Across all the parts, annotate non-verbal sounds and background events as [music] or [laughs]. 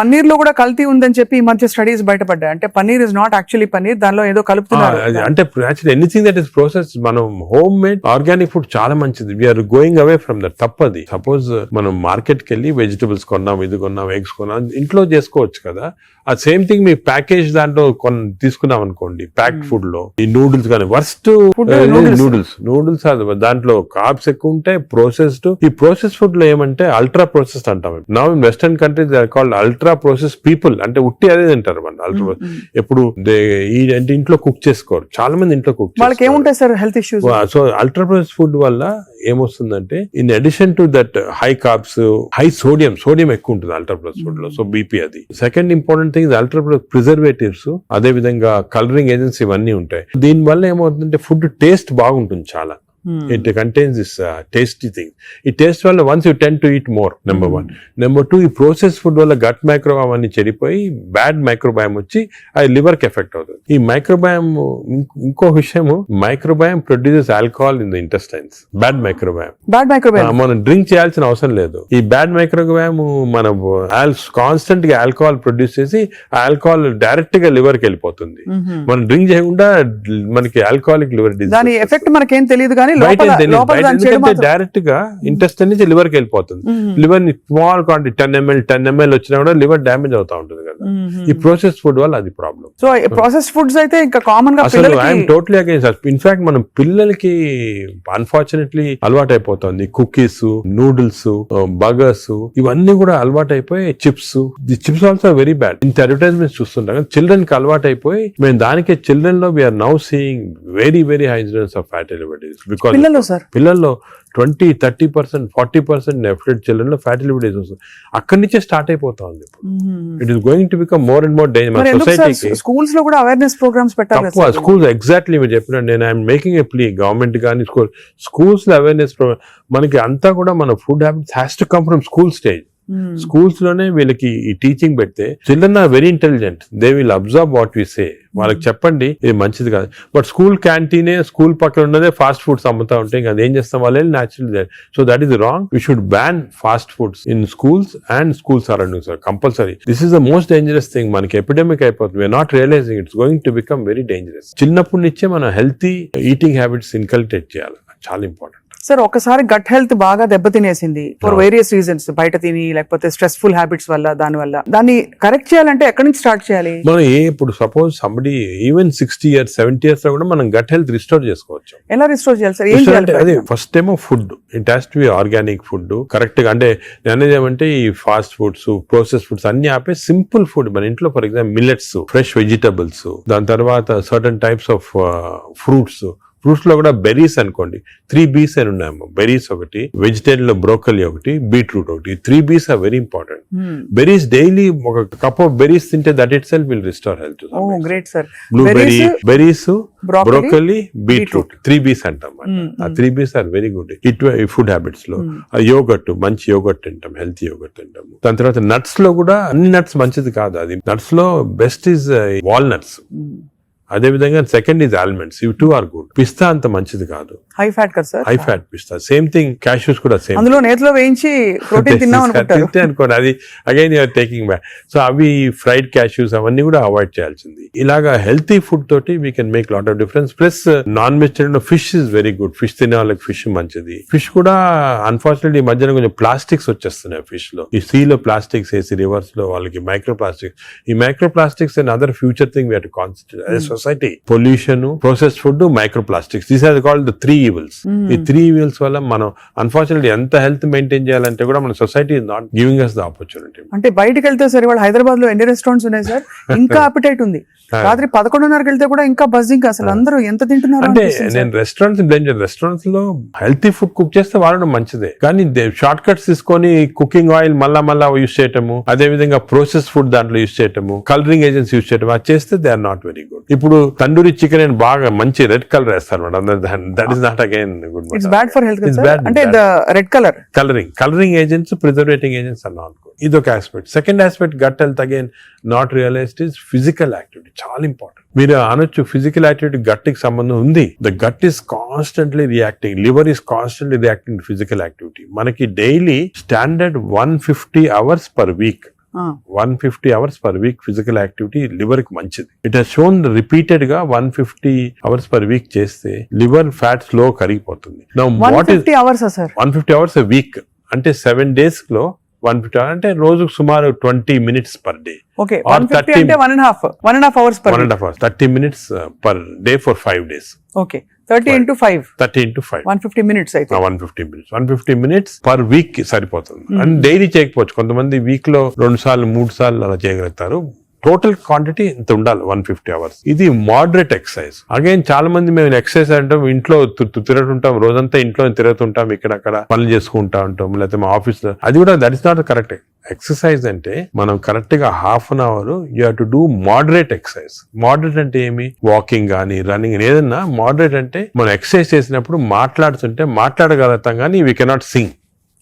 పన్నీర్లో కూడా కల్తీ ఉందని చెప్పి ఈ మధ్య స్టడీస్ బయటపడ్డాయి. అంటే paneer is not actually paneer దానిలో ఏదో కలుపుతున్నారు. అంటే actually anything that is process మనం హోమ్ మేడ్ ఆర్గానిక్ ఫుడ్ చాలా మంచిది. We're going away from that తప్పది. సపోజ్ మనం మార్కెట్కి వెళ్ళి వెజిటబుల్స్ కొన్నాం ఇది కొన్నాం ఎగ్స్ కొన్నాం ఇంట్లో చేసుకోవచ్చు కదా. ఆ సేమ్ థింగ్ మీ ప్యాకేజ్ దాంట్లో కొన్ తీసుకున్నాం అనుకోండి ప్యాక్డ్ ఫుడ్లో. ఈ నూడిల్స్ కానీ వర్స్ట్. నూడిల్స్ నూడిల్స్ దాంట్లో కార్బ్స్ ఎక్కువ ఉంటాయి ప్రాసెస్డ్ ఈ ప్రాసెస్ ఫుడ్లో ఏమంటే అల్ట్రా ప్రాసెస్డ్ అంటాం. Now in western countries called ultra process people అంటే ఉట్టి అదే తింటారు మన అల్ట్రా ఎప్పుడు అంటే ఇంట్లో కుక్ చేసుకోరు. చాలా మంది ఇంట్లో కుక్ వాళ్ళకి ఏముంటాయి sir health issues so ultra process food వల్ల ఏమొస్తుందంటే in addition to that high carbs high sodium sodium ఎక్కువ ఉంటుంది అల్ట్రా ప్రాసెస్ ఫుడ్లో సో బీపీ అది. Second important thing ultra preservatives అదే విధంగా కలరింగ్ ఏజెన్సీ ఇవన్నీ ఉంటాయి. దీని వల్ల ఏమవుతుందంటే ఫుడ్ టేస్ట్ బాగుంటుంది చాలా. It contains this tasty thing ఈ టేస్ట్ వల్ల once you tend to eat more number one number two ఈ ప్రాసెస్ ఫుడ్ వల్ల గట్ మైక్రోబామ్ అన్ని చెడిపోయి బ్యాడ్ మైక్రోబయామ్ వచ్చి అది లివర్కి ఎఫెక్ట్ అవుతుంది. ఈ మైక్రోబయామ్ ఇంకో విషయము microbiome produces alcohol in the intestines bad microbiome bad microbial మనం డ్రింక్ చేయాల్సిన అవసరం లేదు. ఈ బ్యాడ్ మైక్రోబయామ్ మన కాన్స్టెంట్గా ఆల్కహాల్ ప్రొడ్యూస్ చేసి ఆల్కహాల్ డైరెక్ట్గా లివర్కి వెళ్ళిపోతుంది. మనం డ్రింక్ చేయకుండా మనకి ఆల్కహాలిక్ లివర్ డిజీజ్ దాని ఎఫెక్ట్ మనకేం తెలియదు కానీ డైరెక్ట్గా ఇంటెస్టైన్ నుంచి లివర్కి వెళ్ళిపోతుంది. లివర్ని small quantity ten ML ten ML వచ్చినా కూడా లివర్ డ్యామేజ్ అవుతా ఉంటుంది కదా. ఈ ప్రాసెస్ ఫుడ్ వల్ల అది ప్రాబ్లం సో ప్రాసెస్ ఫుడ్స్ అయితే ఇంకా కామన్గా అసలు ఐఎమ్ టోటలీ అగేన్స్ ఇన్ఫాక్ట్ మనం పిల్లలకి అన్ఫార్చునేట్లీ అలవాటు అయిపోతుంది కుకీస్ నూడిల్స్ బర్గర్స్ ఇవన్నీ కూడా అలవాటు అయిపోయి chips the chips also very bad ఇంత అడ్వర్టైజ్మెంట్స్ చూస్తుంటాం చిల్డ్రన్కి అలవాటు అయిపోయి మేము దానికి చిల్డ్రన్లో we are now seeing very very high incidence of fatty because పిల్లలు సార్. పిల్లల్లో twenty thirty percent forty percent నెఫ్టెడ్ చిల్డ్రన్లో ఫ్యాటీ లిబర్టీస్ వస్తుంది. అక్కడి నుంచే స్టార్ట్ అయిపోతా ఉంది it is going to become more and more danger సొసైటీకి స్కూల్స్లో కూడా అవేర్నెస్ ప్రోగ్రామ్స్ పెట్టాలి? స్కూల్స్ ఎగ్జాక్ట్లీ మీరు చెప్పినట్టు నేను I'm making a plea government కానీ స్కూల్ స్కూల్స్లో అవేర్నెస్ మనకి అంతా కూడా మన food habits has to come from school stage. స్కూల్స్లోనే వీళ్ళకి ఈ టీచింగ్ పెడితే children are very intelligent. They will observe what we say. వాళ్ళకి చెప్పండి ఇది మంచిది కాదు. బట్ స్కూల్ క్యాంటీనే స్కూల్ పక్కన ఉన్నదే ఫాస్ట్ ఫుడ్స్ అమ్ముతా ఉంటే ఇంకా అదేం చేస్తాం? వాళ్ళు natural so that is wrong we should ban fast foods in schools and school surroundings sir compulsory this is the most dangerous thing మనకి ఎపిడమిక్ అయిపోతుంది. We are not realising it's going to become very dangerous చిన్నప్పటి నుంచే మనం healthy eating habits inculcate చేయాలి. చాలా important sir ఒకసారి gut health బాగా దెబ్బతినేసింది ఫర్. వేరియస్ రీజన్స్ బయట తిని లేకపోతే స్ట్రెస్ఫుల్ హ్యాబిట్స్ వల్ల దాని వల్ల. దాన్ని కరెక్ట్ చేయాలంటే ఎక్కడి నుంచి స్టార్ట్ చేయాలి? మనం ఇప్పుడు suppose somebody even sixty years seventy ఇయర్స్లో కూడా మనం గట్ హెల్త్ రిస్టోర్ చేసుకోవచ్చు. ఎలా రిస్టోర్ చేయాలి సార్? ఏం చేయాలి అదే ఫస్ట్ ఏమో food it has to be organic food కరెక్ట్గా అంటే నేను అనేది ఏమంటే ఈ ఫాస్ట్ ఫుడ్స్ ప్రాసెస్ ఫుడ్స్ అన్ని ఆపే సింపుల్ ఫుడ్ మన ఇంట్లో for example millets fresh vegetables దాని తర్వాత సర్టన్ టైప్స్ ఆఫ్ ఫ్రూట్స్ ఫ్రూట్స్లో కూడా బెర్రీస్ అనుకోండి త్రీ బీస్ అని ఉన్నాయమ్మా బెర్రీస్ ఒకటి వెజిటేరియన్లో బ్రోకలీ ఒకటి బీట్రూట్ ఒకటి. Three Bs are very important. Hmm. Berries daily ఒక కప్ ఆఫ్ బెర్రీస్ తింటే that itself will restore health great sir blueberry berries broccoli beetroot three Bs అంటాం Mm, ఆ. Three Bs are very good ఇటు food హ్యాబిట్స్లో. Yogurt మంచి yogurt తింటాం healthy yogurt తింటాము దాని తర్వాత నట్స్లో కూడా అన్ని నట్స్ మంచిది కాదు. అది నట్స్లో బెస్ట్ ఇస్ వాల్నట్స్ అదే విధంగా సెకండ్ ఇస్ ఆల్మండ్స్ ఇవి టూ ఆర్ గుడ్ పిస్తా అంత మంచిది కాదు. హై ఫ్యాట్ కదా సార్? హై ఫ్యాట్ పిస్తా సేమ్ థింగ్ క్యాష్యూస్ కూడా సేమ్ అందులో నేతిలో వేయించి ప్రోటీన్ [laughs] తిన్నాం అనుకుంటారు. తింటే అనుకోండి అది again you are taking back so అవి ఫ్రైడ్ క్యాష్యూస్ అవన్నీ కూడా అవాయిడ్ చేయాల్సింది. ఇలాగా హెల్తీ ఫుడ్ తోటి we can make lot of difference plus non vegetarian fish is very good fish తినే వాళ్ళకి ఫిష్ మంచిది. ఫిష్ కూడా అన్ఫార్చునేట్లీ ఈ మధ్యన కొంచెం ప్లాస్టిక్స్ వచ్చేస్తున్నాయి ఫిష్లో. ఈ సీ లో ప్లాస్టిక్స్ వేసి రివర్స్లో వాళ్ళకి మైక్రో ప్లాస్టిక్స్ ఈ microplastics and other future thing we to అదే society pollution process food microplastics these are called the three evils ఈ త్రీ ఈవిల్స్ వల్ల మనం అన్ఫార్చునేట్లీ ఎంత హెల్త్ మెయింటైన్ చేయాలంటే కూడా మన society is not giving us the opportunity అంటే బయటికి వెళ్తే సరే వాళ్ళు హైదరాబాద్లో ఎన్ని రెస్టారెంట్స్ ఉన్నాయి సార్? [laughs] ఇంకా అపిటైట్ ఉంది. రాత్రి పదకొండున్నరకి వెళ్తే కూడా ఇంకా బజ్జింగ్ అసలు అందరూ ఎంత తింటున్నారు అంటే నేను రెస్టారెంట్స్ బ్లేమ్ చేయను రెస్టారెంట్స్లో హెల్తీ ఫుడ్ కుక్ చేస్తే వాడడం మంచిదే. కానీ షార్ట్ కట్స్ తీసుకొని కుకింగ్ ఆయిల్ మళ్ళా మళ్ళా యూస్ చేయటము అదే విధంగా ప్రోసెస్ ఫుడ్ దాంట్లో యూస్ చేయటము కలరింగ్ ఏజెంట్స్ యూస్ చేయటం అది చేస్తే they are not very good ఇప్పుడు తండూరి చికెన్ బాగా మంచి రెడ్ కలర్ వేస్తారు madam. That is not again good it's bad for health అంటే. The red colour colouring colouring agents preserving agents not good ఇది ఒక aspect second aspect gut health again not realised is physical activity చాలా important మీరు అనొచ్చు physical activity గట్టికి సంబంధం ఉంది the gut is constantly reacting liver is constantly reacting physical activity మనకి daily standard one fifty hours per week one fifty hours per week physical activity లివర్కి మంచిది. It has shown రిపీటెడ్గా one fifty hours per week చేస్తే liver fat slow కరిగిపోతుంది. One fifty hours week అంటే seven డేస్లో one fifty అంటే రోజుకు సుమారు twenty minutes per day. Okay Or one fifty 30 అంటే one and half one and half hours per one and half hours thirty minutes per day for five days okay. Thirty into five. Thirty into five. One fifty minutes అయితే. One fifty minutes. One fifty minutes per week సరిపోతుంది. And daily చేయకపోవచ్చు. కొంతమంది వీక్లో రెండు సార్లు మూడు సార్లు అలా చేయగలుగుతారు. టోటల్ క్వాంటిటీ ఇంత ఉండాలి వన్ ఫిఫ్టీ అవర్స్ ఇది మోడరేట్ ఎక్సర్సైజ్ అగైన్ చాలా మంది మేము ఎక్సర్సైజ్ అంటాం ఇంట్లో తిరుగుతుంటాం రోజంతా ఇంట్లో తిరుగుతుంటాం ఇక్కడ అక్కడ పనులు చేసుకుంటా ఉంటాం లేకపోతే మా ఆఫీస్లో. అది కూడా that is not correct exercise అంటే మనం కరెక్ట్గా half an hour you have to do moderate exercise moderate అంటే ఏమి? వాకింగ్ కానీ రన్నింగ్ ఏదన్నా మోడరేట్ అంటే మనం ఎక్సర్సైజ్ చేసినప్పుడు మాట్లాడుతుంటే మాట్లాడగలుగుతాం కానీ వీ కెనాట్ సింగ్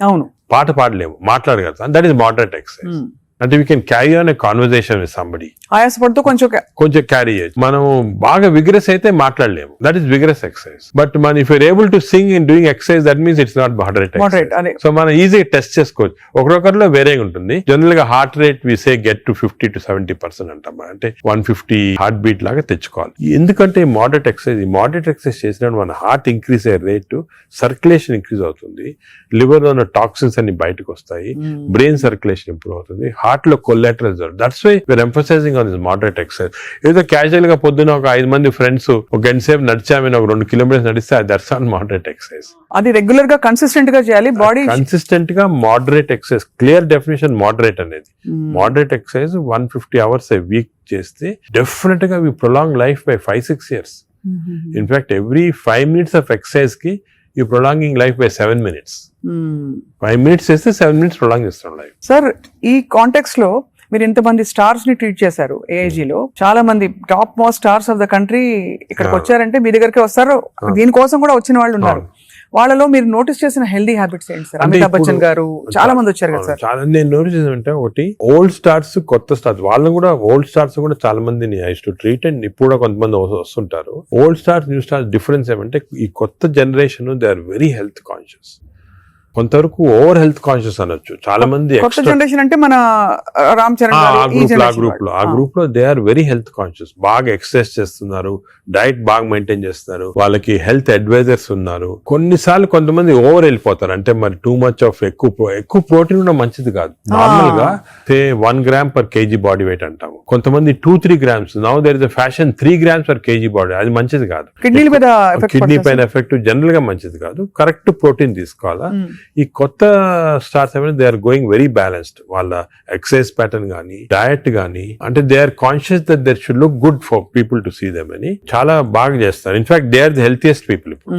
అవును. పాట పాడలేము మాట్లాడగలుగుతాం. That is moderate exercise. అంటే we can carry on a conversation with somebody ఆయాసపడుతూ కొంచెం కొంచెం క్యారీ చేయొచ్చు. మనం బాగా విగ్రెస్ అయితే మాట్లాడలేము. That is vigorous exercise but మన if you're able to sing in doing exercise that means it's not moderate so మనం ఈజీగా టెస్ట్ చేసుకోవచ్చు. ఒకరొకరిలో వేరేగా ఉంటుంది. జనరల్గా heart rate we say get to fifty to seventy percent అంటాం అంటే వన్ ఫిఫ్టీ హార్ట్ బీట్ లాగా తెచ్చుకోవాలి. ఎందుకంటే మోడరేట్ ఎక్సర్సైజ్ ఈ మోడరేట్ ఎక్సర్సైజ్ చేసినప్పుడు మన హార్ట్ ఇంక్రీజ్ అయ్యే రేటు సర్క్యులేషన్ ఇంక్రీజ్ అవుతుంది. లివర్లో ఉన్న టాక్సిన్స్ అన్ని బయటకు వస్తాయి. బ్రెయిన్ సర్క్యులేషన్ ఇంప్రూవ్ అవుతుంది. హార్ట్లో collateral that's why we're emphasising on this moderate exercise ఏదో క్యాజువల్గా పొద్దున ఒక ఐదు మంది ఫ్రెండ్స్ ఒక గంట సేపు నడిచామని ఒక రెండు కిలోమీటర్స్ నడిస్తే దట్స్ ఆన్ మోడరేట్ ఎక్సర్సైజ్ అది రెగ్యులర్గా కన్సిస్టెంట్గా చేయాలి. బాడీ కన్సిస్టెంట్గా moderate exercise clear definition moderate అనేది. Moderate exercise one fifty hours a week చేస్తే డెఫినెట్గా we prolong life by five six years in fact every five minutes of ఎక్సర్సైజ్కి ఈ prolonging life by seven minutes five minutes చేస్తే seven minutes prolong చేస్తాం life sir ఈ కాంటెక్స్లో మీరు ఇంతమంది స్టార్స్ని treat చేశారు AIG లో. చాలా మంది top most stars of the country ఇక్కడికి. వచ్చారంటే మీ దగ్గరికి వస్తారు. దీనికోసం కూడా వచ్చిన వాళ్ళు ఉన్నారు. వాళ్ళలో మీరు నోటీస్ చేసిన హెల్దీ హ్యాబిట్స్ ఏంటి సార్ అమితాబ్ బచ్చన్ గారు చాలా మంది వచ్చారు కదా సార్ చాలా నేను నోటీస్ చేసానంటే ఒకటి ఓల్డ్ స్టార్స్ కొత్త స్టార్స్ వాళ్ళని కూడా ఓల్డ్ స్టార్స్ కూడా చాలా మందిని ఐస్ టు ట్రీట్ అండ్ ఇప్పుడు కూడా కొంతమంది వస్తు- వస్తుంటారు. Old stars new stars difference ఏమంటే ఈ కొత్త generation they are very health conscious కొంతవరకు ఓవర్ హెల్త్ కాన్షియస్ అనొచ్చు. చాలా మంది కొత్త జనరేషన్ అంటే మన రామ్ చరణ్ ఆ గ్రూప్లో ఆ గ్రూప్లో they are very health conscious. బాగా ఎక్సర్సైజ్ చేస్తున్నారు డైట్ బాగా మెయింటైన్ చేస్తున్నారు వాళ్ళకి హెల్త్ అడ్వైజర్స్ ఉన్నారు. కొన్నిసార్లు కొంతమంది ఓవర్ వెళ్ళిపోతారు. అంటే మరి టూ మచ్ ఆఫ్ ఎక్కువ ఎక్కువ ప్రోటీన్ కూడా మంచిది కాదు. నార్మల్గా one gram per KG body weight అంటాము. కొంతమంది two three grams. Now there is fashion three grams per KG body. అది మంచిది కాదు. కిడ్నీ పైన ఎఫెక్ట్ జనరల్గా మంచిది కాదు. కరెక్ట్ ప్రోటీన్ తీసుకోవాలా. ఈ కొత్త స్టార్స్ ఏమైనా they are going very balanced వాళ్ళ ఎక్సర్సైజ్ ప్యాటర్న్ కానీ డయట్ కానీ అంటే they are conscious that there should look good for people to see them అని చాలా బాగా చేస్తారు. In fact they are the healthiest people ఇప్పుడు.